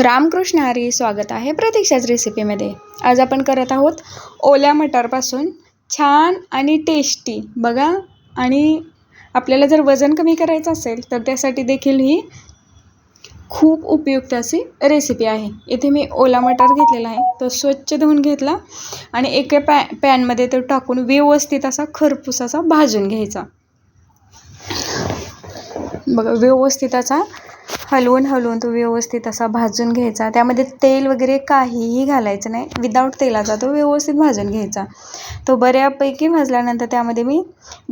रामकृष्ण हरी स्वागत आहे प्रतीक्षाच रेसिपीमध्ये आज आपण करत आहोत ओल्या मटारपासून छान आणि टेस्टी बघा आणि आपल्याला जर वजन कमी करायचं असेल तर त्यासाठी देखील ही खूप उपयुक्त अशी रेसिपी आहे. इथे मी ओला मटार घेतलेला आहे. तो स्वच्छ धुवून घेतला आणि एका पॅ पॅनमध्ये तो टाकून व्यवस्थित असा खरपूस असा भाजून घ्यायचा. बघा व्यवस्थित असा हलवून हलवून तो व्यवस्थित असा भाजून घ्यायचा. त्यामध्ये तेल वगैरे काहीही घालायचं नाही. विदाऊट तेलाचा तो व्यवस्थित भाजून घ्यायचा. तो बऱ्यापैकी भाजल्यानंतर त्यामध्ये मी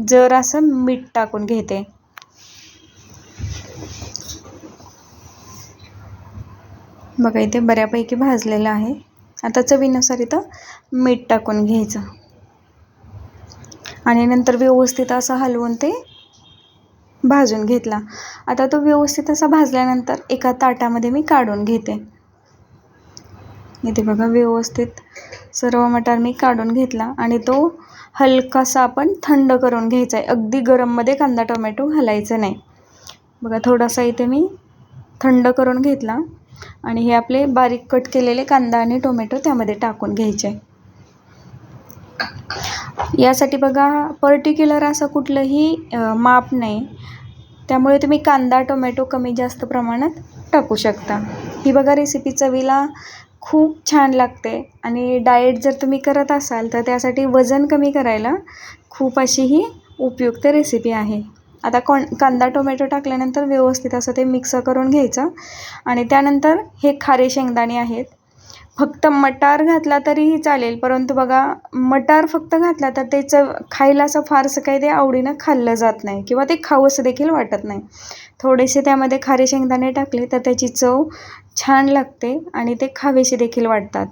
जरासं मीठ टाकून घेते. बघा इथे बऱ्यापैकी भाजलेलं आहे. आता चवीनुसार इथं मीठ टाकून घ्यायचं. आणि नंतर व्यवस्थित असं हलवून ते भाजून घेतला. आता तो व्यवस्थित असा भाजल्यानंतर एका ताटामध्ये मी काढून घेते. इथे बघा व्यवस्थित सर्व मटार मी काढून घेतला आणि तो हलकासा आपण थंड करून घ्यायचा आहे अगदी गरममध्ये कांदा टोमॅटो घालायचं नाही. बघा थोडासा इथे मी थंड करून घेतला आणि हे आपले बारीक कट केलेले कांदा आणि टोमॅटो त्यामध्ये टाकून घ्यायचे. यासाठी बघा पर्टिक्युलर असं कुठलंही माप नाही. त्यामुळे तुम्ही कांदा टोमॅटो कमी जास्त प्रमाणात टाकू शकता. ही बघा रेसिपी चवीला खूप छान लागते आणि डाएट जर तुम्ही करत असाल तर त्यासाठी वजन कमी करायला खूप अशी ही उपयुक्त रेसिपी आहे. आता कॉन कांदा टोमॅटो टाकल्यानंतर व्यवस्थित असं ते मिक्स करून घ्यायचं. आणि त्यानंतर हे खारे शेंगदाणे आहेत. फक्त मटार घातला तरीही चालेल परंतु बघा मटार फक्त घातला तर ते चव खायला असं फारसं काही ते आवडीनं खाल्लं जात नाही किंवा ते खावंसं देखील वाटत नाही. थोडेसे त्यामध्ये खारे शेंगदाणे टाकले तर त्याची चव छान लागते आणि ते खावेसे देखील वाटतात.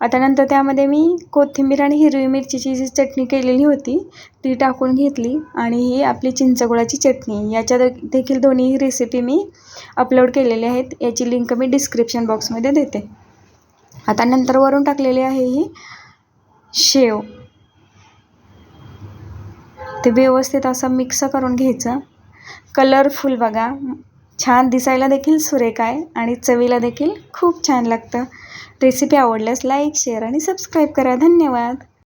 आता नंतर त्यामध्ये मी कोथिंबीर आणि हिरवी मिरचीची जी चटणी केलेली होती ती टाकून घेतली आणि ही आपली चिंचगुळाची चटणी. याच्या देखील दोन्ही रेसिपी मी अपलोड केलेल्या आहेत. याची लिंक मी डिस्क्रिप्शन बॉक्समध्ये देते. आता नंतर वरून टाकलेली आहे ही शेव. ते व्यवस्थित असं मिक्स करून घ्यायचं. कलरफुल बघा. छान दिसायला देखील सुरेख आहे आणि चवीला देखील खूप छान लागतं. रेसिपी आवडल्यास लाईक शेअर आणि सबस्क्राईब करा. धन्यवाद.